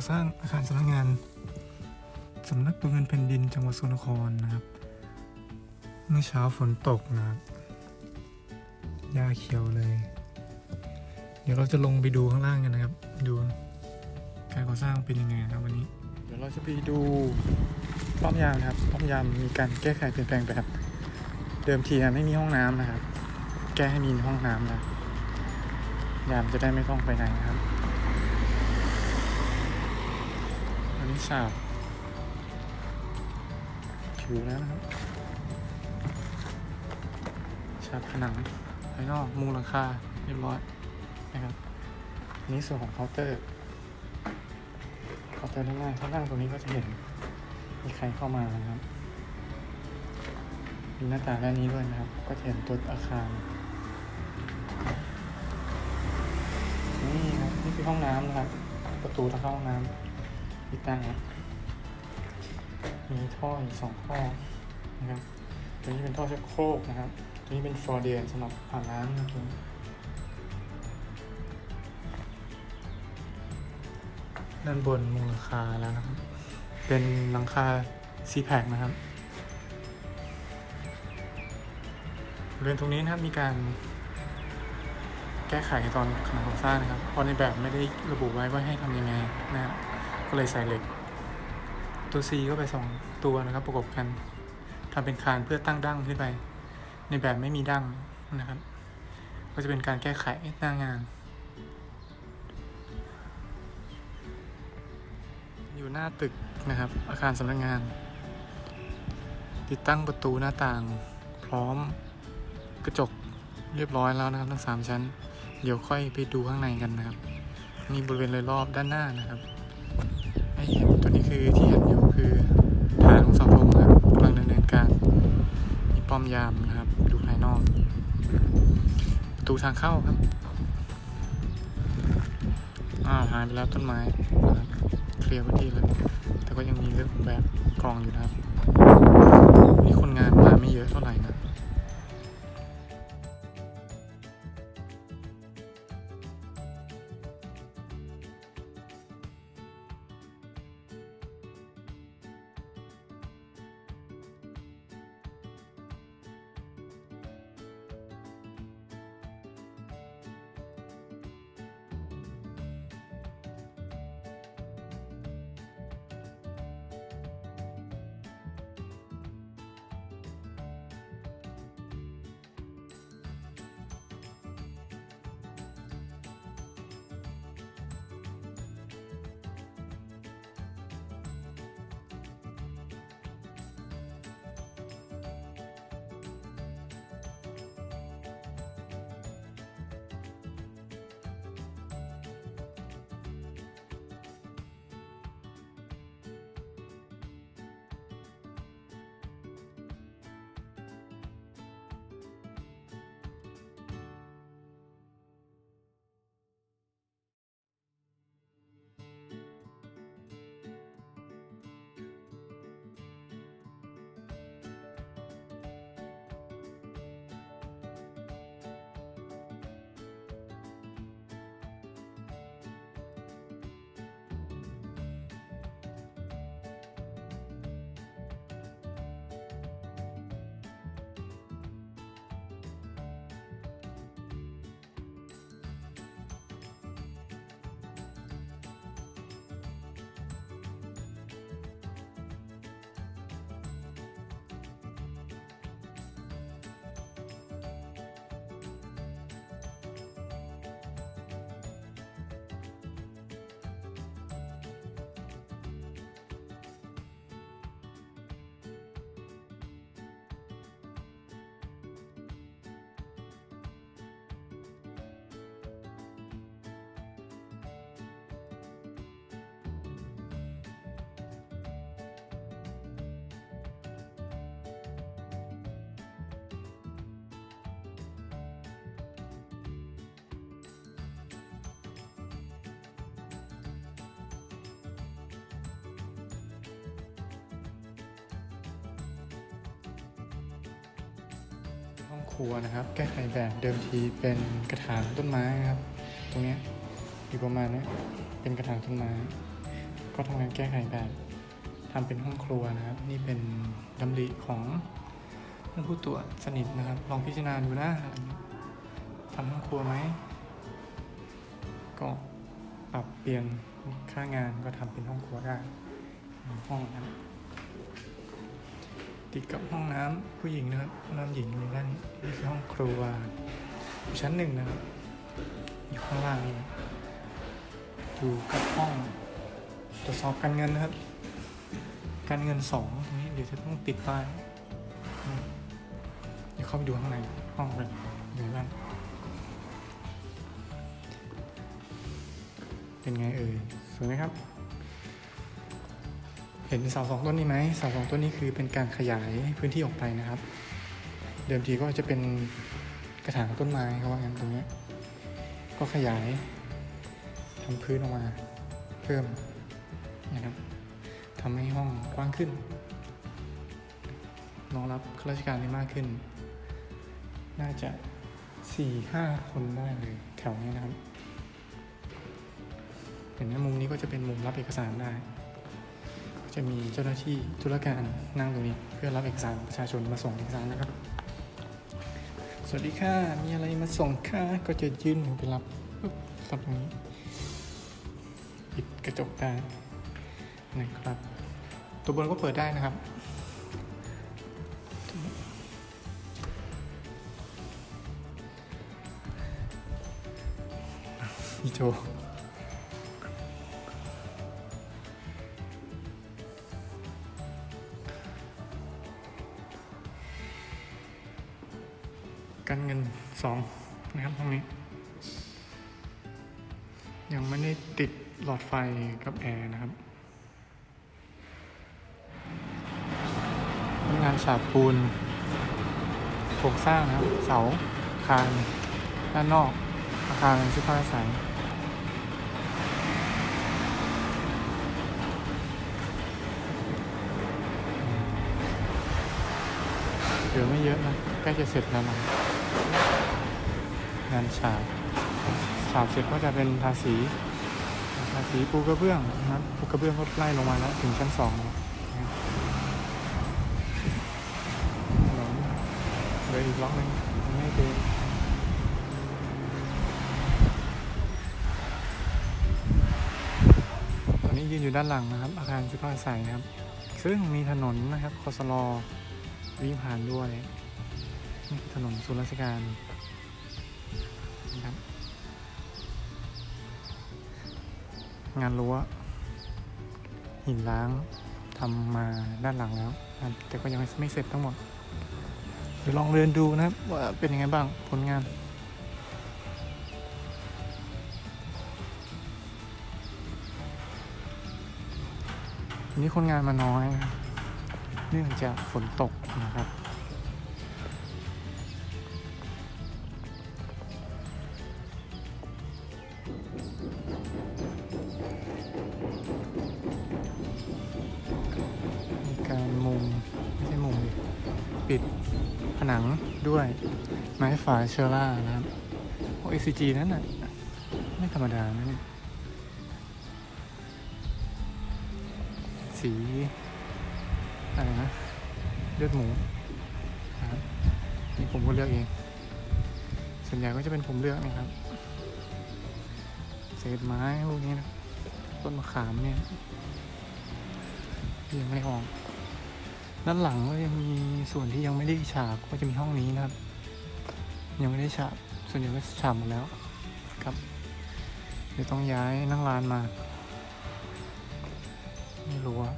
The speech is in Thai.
ก่อสร้างอาคารสำนักงานสำนักตรวเงินแผ่นดินจังหวัดสกลนครนะครับ เมื่อเช้าฝนตกนะครับหญ้าเขียวเลย เดี๋ยวเราจะลงไปดูข้างล่างกันนะครับ ดูการก่อสร้างเป็นยังไงนะครับวันนี้ เดี๋ยวเราจะไปดูป้อมยามนะครับ ป้อมยามมีการแก้ไขเปลี่ยนแปลงแบบเดิมทีนะไม่มีห้องน้ำนะครับ แก้ให้มีห้องน้ำนะยามจะได้ไม่ต้องไปไหนนะครับ อันนี้ฉาบผิวแล้วนะครับฉาบผนังภายนอกมุงหลังคาเรียบร้อยนะครับอันนี้ส่วนของเคาน์เตอร์เคาน์เตอร์ด้านหน้าถ้านั่งตรงนี้ก็จะเห็นมีใครเข้ามานะครับมีหน้าต่างด้านนี้ด้วยนะครับ ก็จะเห็นตัวอาคาร นี่ครับนี่คือห้องน้ำนะครับ ประตูทางเข้าห้องน้ำ ที่ตั้งนะมีท่ออีกสองท่อนะครับตัวนี้เป็นท่อชักโครกนะครับตัวนี้เป็นฟอร์เดียนสำหรับอาบน้ำนะครับด้านบนมุงหลังคาแล้วนะครับ เป็นหลังคาซีแพคนะครับบริเวณตรงนี้นะครับมีการแก้ไขตอนขณะก่อสร้างนะครับเพราะในแบบไม่ได้ระบุไว้ว่าให้ทำยังไงนะครับ ก็เลยใส่เหล็ก ตัว C ก็ไปสองตัวนะครับ ประกบกันทำเป็นคานเพื่อตั้งดั้งขึ้นไป ในแบบไม่มีดั้งนะครับ ก็จะเป็นการแก้ไขหน้างาน อยู่หน้าตึกนะครับ อาคารสำนักงาน ติดตั้งประตูหน้าต่าง พร้อมกระจกเรียบร้อยแล้วนะครับทั้งสามชั้น เดี๋ยวค่อยไปดูข้างในกันนะครับ นี่บริเวณโดยรอบด้านหน้านะครับให้เห็นตัวนี้คือที่เห็นอยู่คือฐานของเสาธงนะครับกำลังดำเนินการ มีป้อม ยามนะครับ ดูภายนอกประตูทางเข้าครับ อ้าวหายไปแล้วต้นไม้นะครับเคลียร์พื้นที่แล้วแต่ก็ยังมีเรื่องของแบบกองอยู่นะครับัวนะครับ แก้ไขแบบเดิมทีเป็นกระถางต้นไม้นะครับ ตรงนี้อยู่ประมาณนี้เป็นกระถางต้นไม้ ก็ทำงานแก้ไขแบบทำเป็นห้องครัวนะครับ นี่เป็นดำริของท่านผู้ตรวจสนิทนะครับ ลองพิจารณาดูนะทำห้องครัวไหมก็ปรับเปลี่ยนค่างานก็ทำเป็นห้องครัวได้ห้องนะครับ ติดกับห้องน้ำผู้หญิงนะครับห้องน้ำหญิงอยู่ด้านนี้คือห้องครัวอยู่ชั้นหนึ่งนะครับอยู่ข้างล่างนี่นะอยู่กับห้องตรวจสอบการเงินนะครับ การเงินสองตรงนี้เดี๋ยวจะต้องติดป้ายเดี๋ยวเข้าไปดูข้างในห้องเลยอยู่ในบ้านเป็นไงเอ่ยสวยไหมครับ เห็นเสาสองต้นนี้ไหมเสาสองต้นนี้คือเป็นการขยายพื้นที่ออกไปนะครับ เดิมทีก็จะเป็นกระถางต้นไม้เขาว่างั้นตรงนี้ก็ขยายทำพื้นออกมาเพิ่มนะครับทำให้ห้องกว้างขึ้นรองรับข้าราชการได้มากขึ้น น่าจะสี่ห้าคนได้เลยแถวนี้นะครับ เห็นไหมมุมนี้ก็จะเป็นมุมรับเอกสารได้ จะมีเจ้าหน้าที่ธุรการนั่งตรงนี้ เพื่อรับเอกสารประชาชนมาส่งเอกสารนะครับ สวัสดีค่ะ มีอะไรมาส่งค่ะ ก็จะยื่นมือไปรับปุ๊บรับตรงนี้ปิดกระจกได้นะครับ ตัวบนก็เปิดได้นะครับพี่โจ ยังไม่ได้ติดหลอดไฟกับแอร์นะครับ งานฉาบปูนโครงสร้างนะครับ เสาคารด้านนอก อาคารชุดพักอาศัยเหลือไม่เยอะนะใกล้จะเสร็จแล้วนะงานฉาบ ฉาบเสร็จก็จะเป็นทาสีทาสีปูกระเบื้องนะครับปูกระเบื้องก็ไล่ลงมาแล้วถึงชั้นสองแล้วนะครับเหลืออีกล็อกหนึงยังไม่เต็มตอนนี้ยืนอยู่ด้านหลังนะครับ อาคารชุดพักอาศัยนะครับ ซึ่งมีถนนนะครับคอสลอวิ่งผ่านด้วยนี่คือถนนส่วนราชการนะครับ งานรั้วหินล้างทำมาด้านหลังแล้วแต่ก็ยังไม่เสร็จทั้งหมดเดี๋ยวลองเดินดูนะครับว่าเป็นยังไงบ้างผลงานวันนี้คนงานมาน้อย เนื่องจากฝนตกนะครับ ปิดผนังด้วยไม้ฝาเชอร่านะครับโอ ACG นั้นน่ะ ไม่ธรรมดานะเนี่ยสีอะไรนะ เลือดหมูนะครับนี่ผมก็เลือกเอง ส่วนใหญ่ก็จะเป็นผมเลือกนะครับ เศษไม้พวกนี้นะต้นมะขามเนี่ยยังไม่ออก ด้านหลังก็ยังมีส่วนที่ยังไม่ได้ฉาบก็จะมีห้องนี้นะครับ ยังไม่ได้ฉาบส่วนใหญ่ก็ฉาบหมดแล้วครับ เดี๋ยวต้องย้ายนั่งร้านมาไม่รู้ว่า